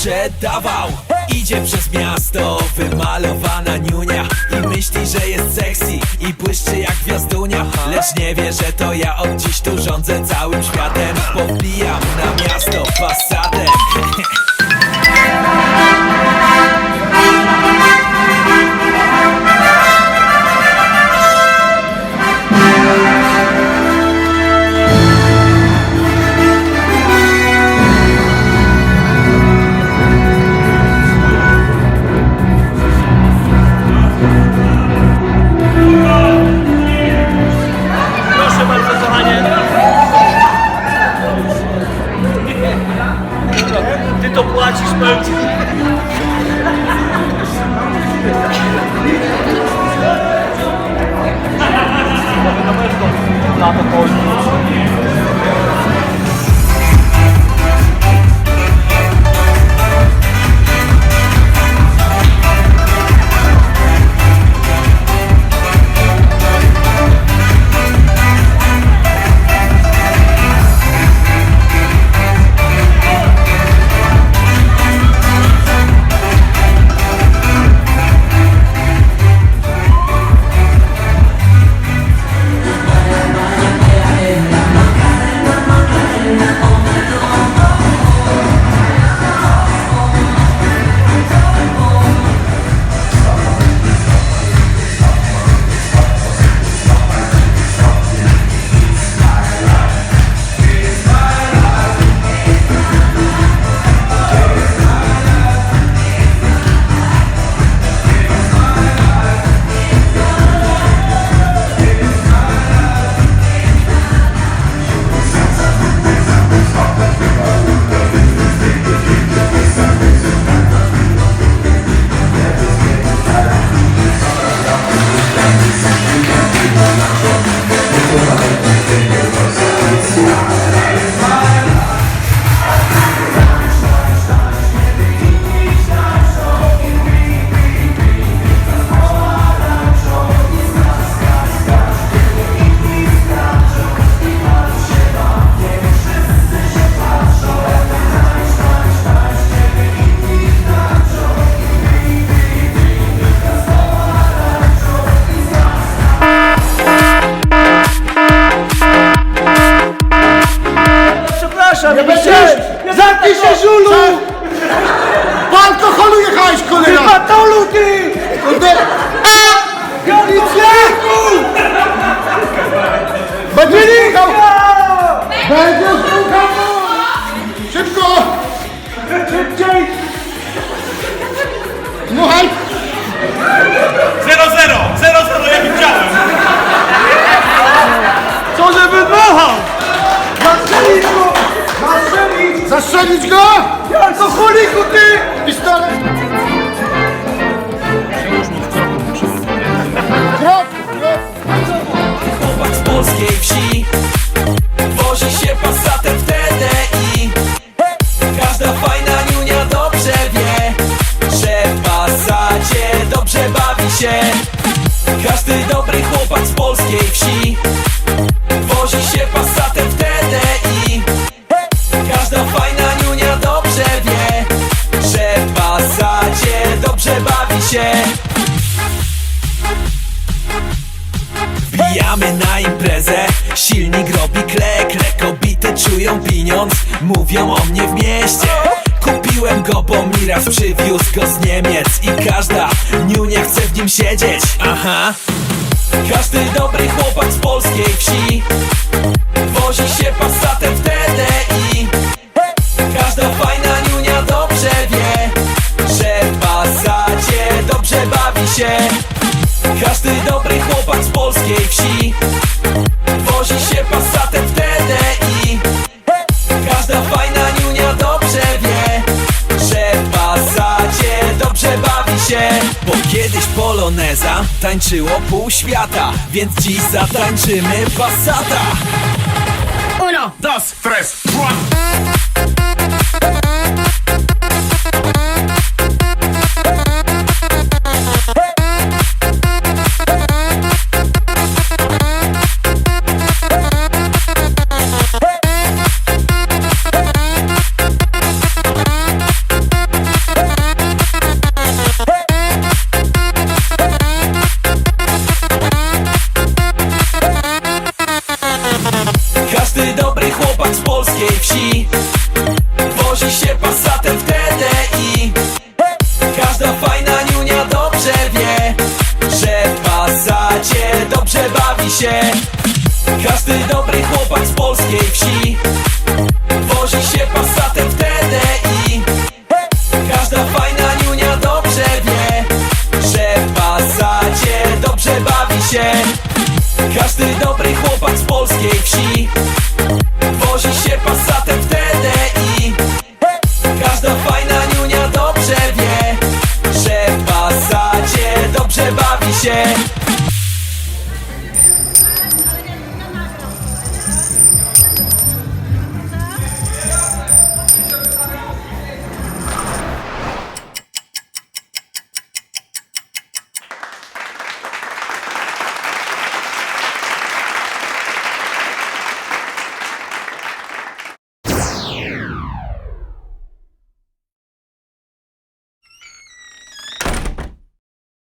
sprzedawał. Idzie przez miasto wymalowana niunia I myśli, że jest sexy i błyszczy jak gwiazdunia. Lecz nie wie, że to ja od dziś tu rządzę całym światem. Powbijam na miasto fasadem Ty to płacisz, pełci. Na to chodzi. Przepraszam, nie będziesz! Zamknij się, żulu! Po alkoholu jechałeś, kolego! Patolu, ty! Kurde! Policjantu! Będziesz słuchał! Zastrzelić go! Alkoholiku, ty! Pistolet! Silnik robi klek klek Kobiety czują pieniądz Mówią o mnie w mieście. Kupiłem go, bo mi raz przywiózł go z Niemiec I każda niunia chce w nim siedzieć. Aha. Każdy dobry chłopak z polskiej wsi tańczyło pół świata Więc dziś zatańczymy pasata Uno, dos, tres, cuatro. Się. Każdy dobry chłopak z polskiej wsi Wozi się pasatem w TDI Każda fajna niunia dobrze wie Że w pasacie dobrze bawi się. Każdy dobry chłopak z polskiej wsi